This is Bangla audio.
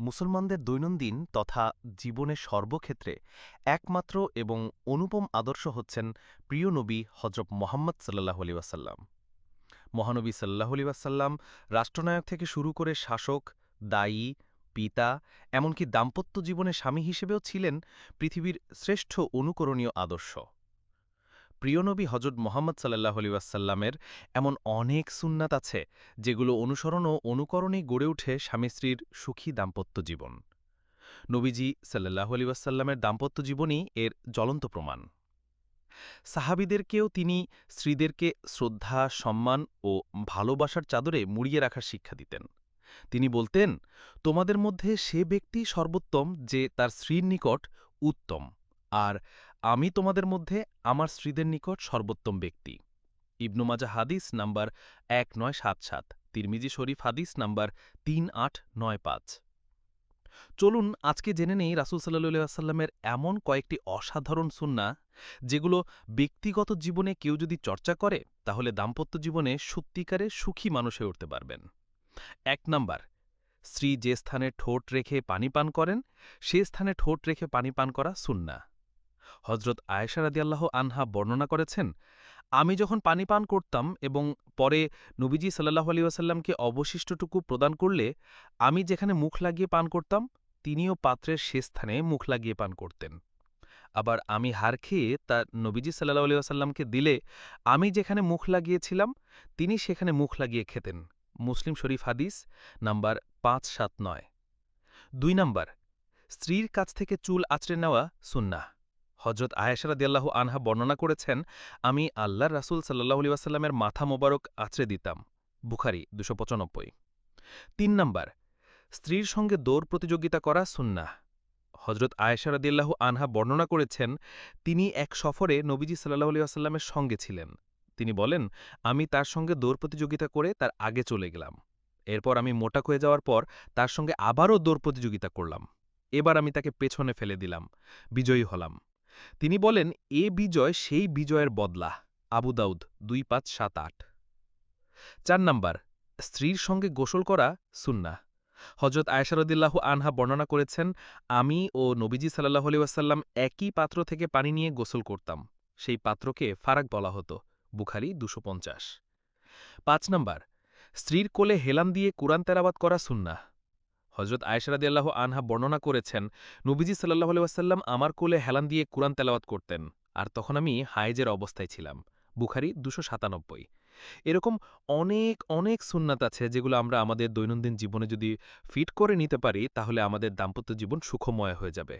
মুসলমানদের দৈনন্দিন তথা জীবনের সর্বক্ষেত্রে একমাত্র এবং অনুপম আদর্শ হচ্ছেন প্রিয় নবী হজরত মোহাম্মদ সাল্লাহ আলী ওয়াসাল্লাম। মহানবী সাল্লাহ আলী ওয়াসাল্লাম রাষ্ট্রনায়ক থেকে শুরু করে শাসক, দায়ী, পিতা, এমনকি দাম্পত্য জীবনে স্বামী হিসেবেও ছিলেন পৃথিবীর শ্রেষ্ঠ অনুকরণীয় আদর্শ। প্রিয়নবী হজরত মোহাম্মদ সাল্লাহ আলিউসাল্লামের এমন অনেক সুন্নাত আছে, যেগুলো অনুসরণ ও অনুকরণেই গড়ে ওঠে স্বামী স্ত্রীর সুখী দাম্পত্য জীবন। নবীজি সাল্লাহ আলী ওয়াসাল্লামের দাম্পত্য জীবনই এর জ্বলন্ত প্রমাণ। সাহাবিদেরকেও তিনি স্ত্রীদেরকে শ্রদ্ধা, সম্মান ও ভালোবাসার চাদরে মুড়িয়ে রাখার শিক্ষা দিতেন। তিনি বলতেন, তোমাদের মধ্যে সে ব্যক্তি সর্বোত্তম যে তার স্ত্রীর নিকট উত্তম, আর আমি তোমাদের মধ্যে আমার স্ত্রীদের নিকট সর্বোত্তম ব্যক্তি। ইবনু মাজা হাদিস নাম্বার এক নয় সাত সাত, তিরমিজি শরীফ হাদিস নাম্বার তিন আট নয় পাঁচ। চলুন আজকে জেনে নেই রাসুল সাল্লাহ আসাল্লামের এমন কয়েকটি অসাধারণ সুন্না, যেগুলো ব্যক্তিগত জীবনে কেউ যদি চর্চা করে, তাহলে দাম্পত্য জীবনে সত্যিকারে সুখী মানুষ হয়ে উঠতে পারবেন। এক নাম্বার, স্ত্রী যে স্থানে ঠোঁট রেখে পানি পান করেন, সে স্থানে ঠোঁট রেখে পানি পান করা সুন্না। হজরত আয়েশা রাদিয়াল্লাহ আনহা বর্ণনা করেছেন, আমি যখন পানি পান করতাম এবং পরে নবীজি সাল্লাহ আলী ওয়াসাল্লামকে অবশিষ্টটুকু প্রদান করলে, আমি যেখানে মুখ লাগিয়ে পান করতাম, তিনিও পাত্রের সে স্থানে মুখ লাগিয়ে পান করতেন। আবার আমি হার খেয়ে তা নবীজি সাল্লাহ আলী ওয়াসাল্লামকে দিলে, আমি যেখানে মুখ লাগিয়েছিলাম, তিনি সেখানে মুখ লাগিয়ে খেতেন। মুসলিম শরীফ হাদিস নাম্বার পাঁচ সাত নয়। দুই নাম্বার, স্ত্রীর কাছ থেকে চুল আঁচড়ে নেওয়া সুন্না হজরত আয়েশারাদিয়াল্লাহ আনহা বর্ণনা করেছেন, আমি আল্লাহর রাসুল সাল্লাহ আলী ওয়াসাল্লামের মাথা মোবারক আছড়ে দিতাম। বুখারি, দুশো পঁচানব্বই। তিন নম্বর, স্ত্রীর সঙ্গে দৌড় প্রতিযোগিতা করা সুন্না হজরত আয়েশারাদিয়াল্লাহু আনহা বর্ণনা করেছেন, তিনি এক সফরে নবীজি সাল্লাহ আলী আসাল্লামের সঙ্গে ছিলেন। তিনি বলেন, আমি তার সঙ্গে দৌড় প্রতিযোগিতা করে তার আগে চলে গেলাম। এরপর আমি মোটা হয়ে যাওয়ার পর তার সঙ্গে আবারও দৌড় প্রতিযোগিতা করলাম। এবার আমি তাকে পেছনে ফেলে দিলাম। বিজয়ী হলাম তিনি বলেন, এ বিজয় সেই বিজয়ের বদলা। আবু দাউদ, দুই পাঁচ সাত আট। চার নাম্বার, স্ত্রীর সঙ্গে গোসল করা সুন্না হজরত আয়সারদুল্লাহ আনহা বর্ণনা করেছেন, আমি ও নবীজি সাল্লাহ আলি ওয়াসাল্লাম একই পাত্র থেকে পানি নিয়ে গোসল করতাম। সেই পাত্রকে ফারাক বলা হতো। বুখারি, দুশো পঞ্চাশ। পাঁচ নম্বর, স্ত্রীর কোলে হেলান দিয়ে কুরআন তেরাবাত করা সুন্না হজরত আয়সারাদি আল্লাহ আনহা বর্ণনা করেছেন, নবীজি সাল্লাহ আলাইসাল্লাম আমার কোলে হেলান দিয়ে কুরআন তেলাওয়াত করতেন, আর তখন আমি হায়েজের অবস্থায় ছিলাম। বুখারি দুশো সাতানব্বই। এরকম অনেক অনেক সুন্নাত আছে যেগুলো আমরা আমাদের দৈনন্দিন জীবনে যদি ফিট করে নিতে পারি, তাহলে আমাদের দাম্পত্য জীবন সুখময় হয়ে যাবে।